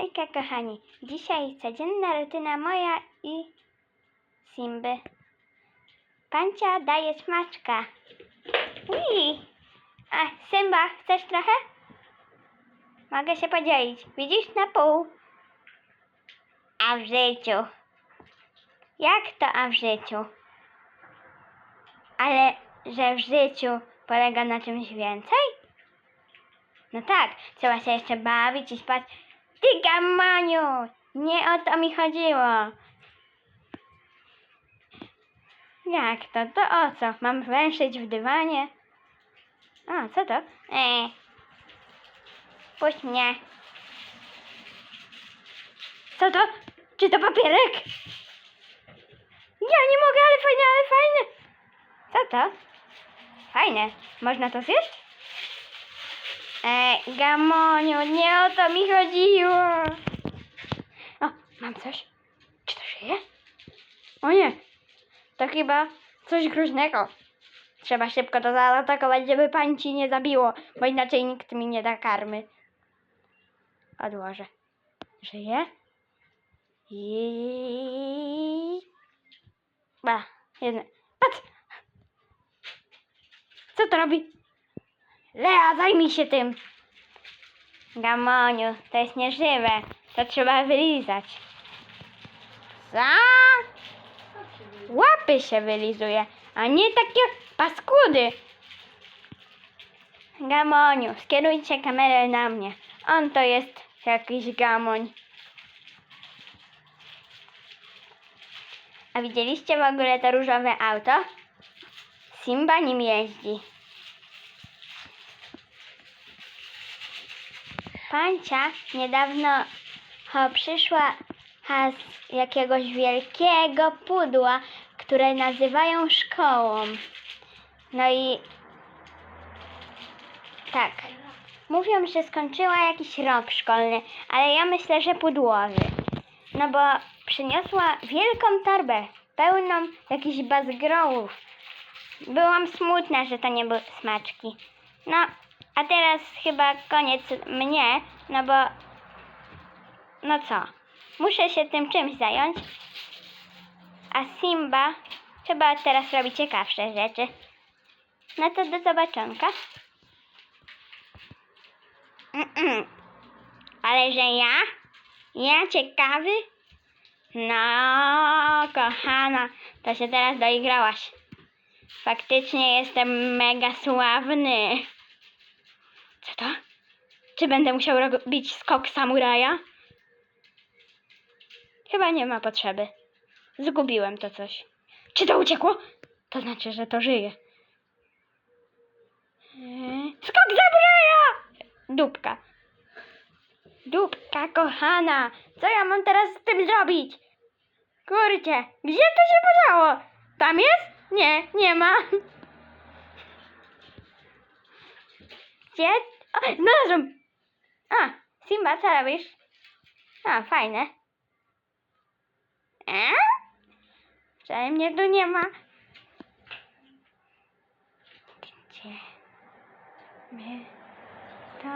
Hejka kochani, dzisiaj codzienna rutyna moja i Simby. Pancia daje smaczka. Ui. A Simba, chcesz trochę? Mogę się podzielić. Widzisz na pół. A w życiu. Jak to a w życiu? Ale że w życiu polega na czymś więcej? No tak, trzeba się jeszcze bawić i spać. Ty gamaniu! Nie o to mi chodziło. Jak to? To o co? Mam węszyć w dywanie? A, co to? Eee. Puść mnie. Co to? Czy to papierek? Ja nie mogę, ale fajne, ale fajne. Co to? Fajne. Można to zjeść? Ej, Gamoniu, nie o to mi chodziło. O, mam coś. Czy to żyje? O nie, to chyba coś groźnego. Trzeba szybko to zaatakować, żeby pani ci nie zabiło, bo inaczej nikt mi nie da karmy. Odłożę. Żyje? I... Ba, jedno. Patrz! Co to robi? Lea, zajmij się tym. Gamoniu, to jest nieżywe. To trzeba wylizać. Co? Łapy się wylizuje, a nie takie paskudy. Gamoniu, skierujcie kamerę na mnie. On to jest jakiś gamoń. A widzieliście w ogóle to różowe auto? Simba nim jeździ. Pancia niedawno przyszła z jakiegoś wielkiego pudła, które nazywają szkołą. No i tak. Mówią, że skończyła jakiś rok szkolny, ale ja myślę, że pudłowy. No bo przyniosła wielką torbę pełną jakichś bazgrołów. Byłam smutna, że to nie były smaczki. No, a teraz chyba koniec mnie, no bo... No co? Muszę się tym czymś zająć. A Simba chyba teraz robi ciekawsze rzeczy. No to do zobaczonka. Mm-mm. Ale że ja? Ja ciekawy? No, kochana, to się teraz doigrałaś. Faktycznie jestem mega sławny. Co to? Czy będę musiał robić skok samuraja? Chyba nie ma potrzeby. Zgubiłem to coś. Czy to uciekło? To znaczy, że to żyje. Eee, Skok samuraja! Dupka. Dupka kochana. Co ja mam teraz z tym zrobić? Kurcie, gdzie to się podziało? Tam jest? Nie, nie ma. Gdzie? O, znalazłem! A, Simba, co robisz? A, fajne. E? Wcale mnie tu nie ma. Gdzie? My to...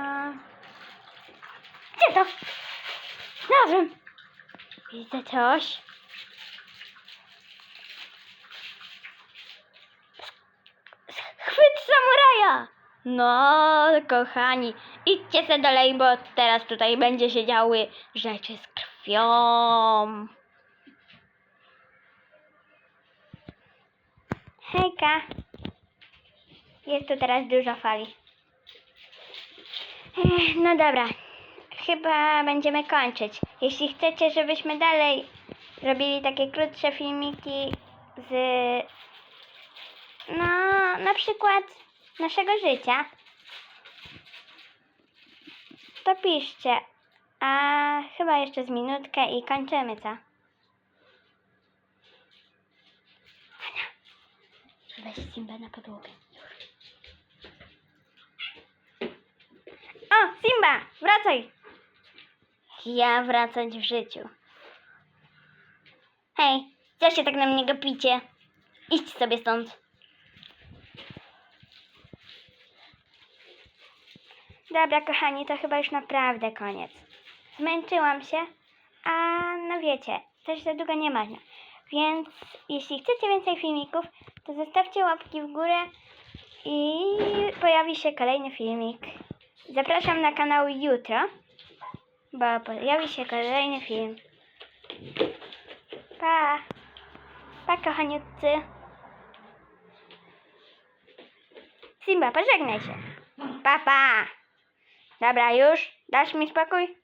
Gdzie to? Znalazłem! Widzę coś. Chwyt samuraja! No, kochani, idźcie se dalej, bo teraz tutaj będzie się działy rzeczy z krwią. Hejka. Jest tu teraz dużo fali. No dobra, chyba będziemy kończyć. Jeśli chcecie, żebyśmy dalej robili takie krótsze filmiki z no, na przykład naszego życia, to piszcie. A chyba jeszcze z minutkę i kończymy, co? Ania, weź Simba na podłogę. O, Simba, wracaj! Ja wracać w życiu. Hej, co się tak na mnie gapicie? Idź sobie stąd. Dobra, kochani, to chyba już naprawdę koniec. zmęczyłam się, a no wiecie, też za długo nie można. Więc jeśli chcecie więcej filmików, to zostawcie łapki w górę i pojawi się kolejny filmik. Zapraszam na kanał jutro, bo pojawi się kolejny film. Pa! Pa, kochaniutcy! Simba, pożegnaj się. Pa, pa! Dobra, już? Dasz mi spokój?